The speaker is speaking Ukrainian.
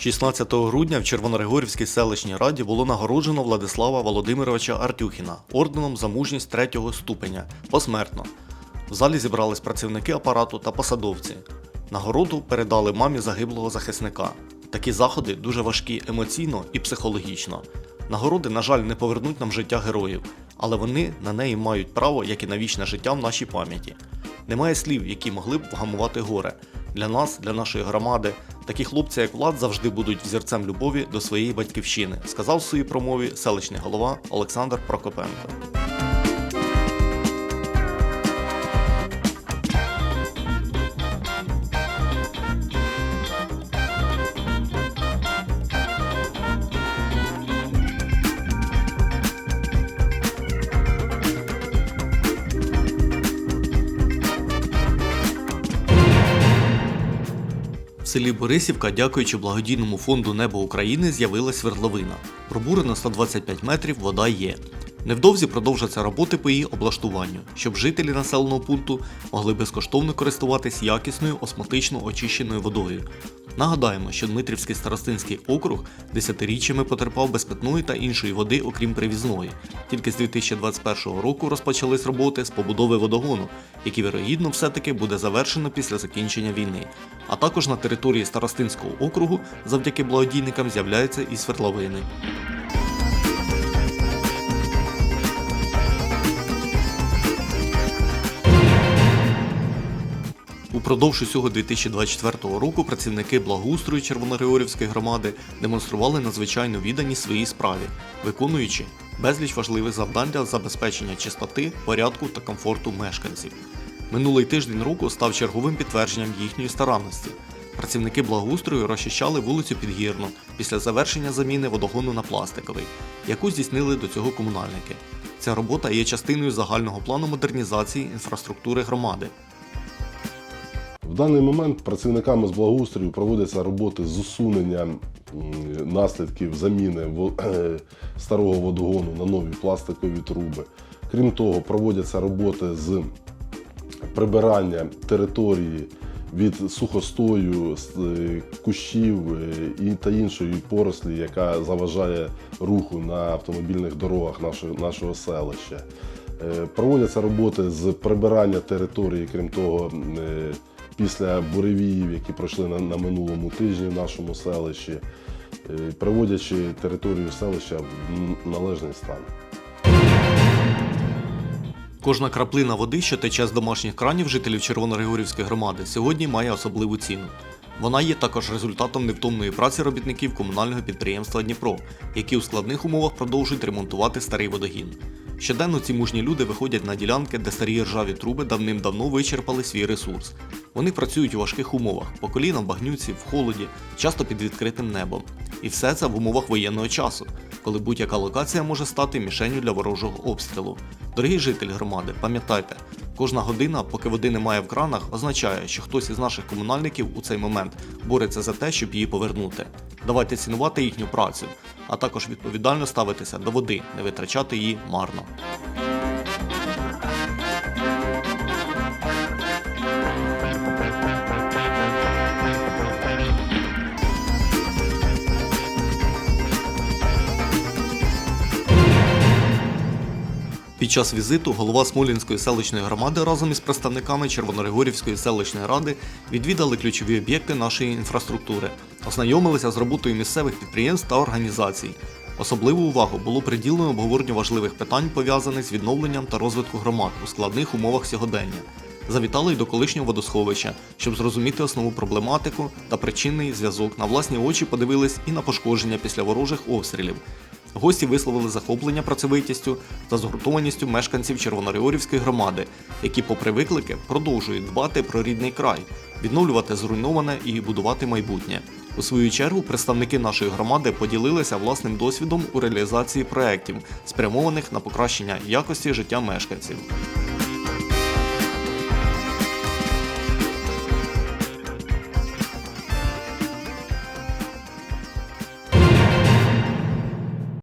16 грудня в Червоногригорівській селищній раді було нагороджено Владислава Володимировича Артюхіна орденом за мужність третього ступеня посмертно. В залі зібрались працівники апарату та посадовці. Нагороду передали мамі загиблого захисника. Такі заходи дуже важкі емоційно і психологічно. Нагороди, на жаль, не повернуть нам життя героїв, але вони на неї мають право, як і на вічне життя в нашій пам'яті. Немає слів, які могли б вгамувати горе. Для нас, для нашої громади, такі хлопці, як Влад, завжди будуть взірцем любові до своєї батьківщини, сказав у своїй промові селищний голова Олександр Прокопенко. В селі Борисівка, дякуючи благодійному фонду Небо України, з'явилась свердловина. Пробурено 125 метрів, вода є. Невдовзі продовжаться роботи по її облаштуванню, щоб жителі населеного пункту могли безкоштовно користуватись якісною осмотично очищеною водою. Нагадаємо, що Дмитрівський старостинський округ десятиріччями потерпав без питної та іншої води, окрім привізної. Тільки з 2021 року розпочались роботи з побудови водогону, який вірогідно все-таки буде завершено після закінчення війни. А також на території Старостинського округу завдяки благодійникам з'являються і свердловини. Упродовж усього 2024 року працівники благоустрою Червоногригорівської громади демонстрували надзвичайну відданість своїй справі, виконуючи безліч важливих завдань для забезпечення чистоти, порядку та комфорту мешканців. Минулий тиждень року став черговим підтвердженням їхньої старанності. Працівники благоустрою розчищали вулицю Підгірну після завершення заміни водогону на пластиковий, яку здійснили до цього комунальники. Ця робота є частиною загального плану модернізації інфраструктури громади, даний момент працівниками з благоустрою проводяться роботи з усунення наслідків заміни старого водогону на нові пластикові труби. Крім того, проводяться роботи з прибирання території від сухостою, е, кущів е, і та іншої порослі, яка заважає руху на автомобільних дорогах нашого, селища. Е, Проводяться роботи з прибирання території, крім того, е, після буревіїв, які пройшли на, на минулому тижні в нашому селищі, е, приводячи територію селища в належний стан. Кожна краплина води, що тече з домашніх кранів жителів Червоногригорівської громади, сьогодні має особливу ціну. Вона є також результатом невтомної праці робітників комунального підприємства Дніпро, які у складних умовах продовжують ремонтувати старий водогін. Щоденно ці мужні люди виходять на ділянки, де старі ржаві труби давним-давно вичерпали свій ресурс. Вони працюють у важких умовах, по колінам, багнюці, в холоді, часто під відкритим небом. І все це в умовах воєнного часу, коли будь-яка локація може стати мішенню для ворожого обстрілу. Дорогі жителі громади, пам'ятайте, кожна година, поки води немає в кранах, означає, що хтось із наших комунальників у цей момент бореться за те, щоб її повернути. Давайте цінувати їхню працю, а також відповідально ставитися до води, не витрачати її марно. Під час візиту голова Смолінської селищної громади разом із представниками Червоногригорівської селищної ради відвідали ключові об'єкти нашої інфраструктури, ознайомилися з роботою місцевих підприємств та організацій. Особливу увагу було приділено обговоренню важливих питань, пов'язаних з відновленням та розвитку громад у складних умовах сьогодення. Завітали й до колишнього водосховища, щоб зрозуміти основну проблематику та причинний зв'язок. На власні очі подивились і на пошкодження після ворожих обстрілів. Гості висловили захоплення працьовитістю та згуртованістю мешканців Червоноріорівської громади, які, попри виклики, продовжують дбати про рідний край, відновлювати зруйноване і будувати майбутнє. У свою чергу представники нашої громади поділилися власним досвідом у реалізації проєктів, спрямованих на покращення якості життя мешканців.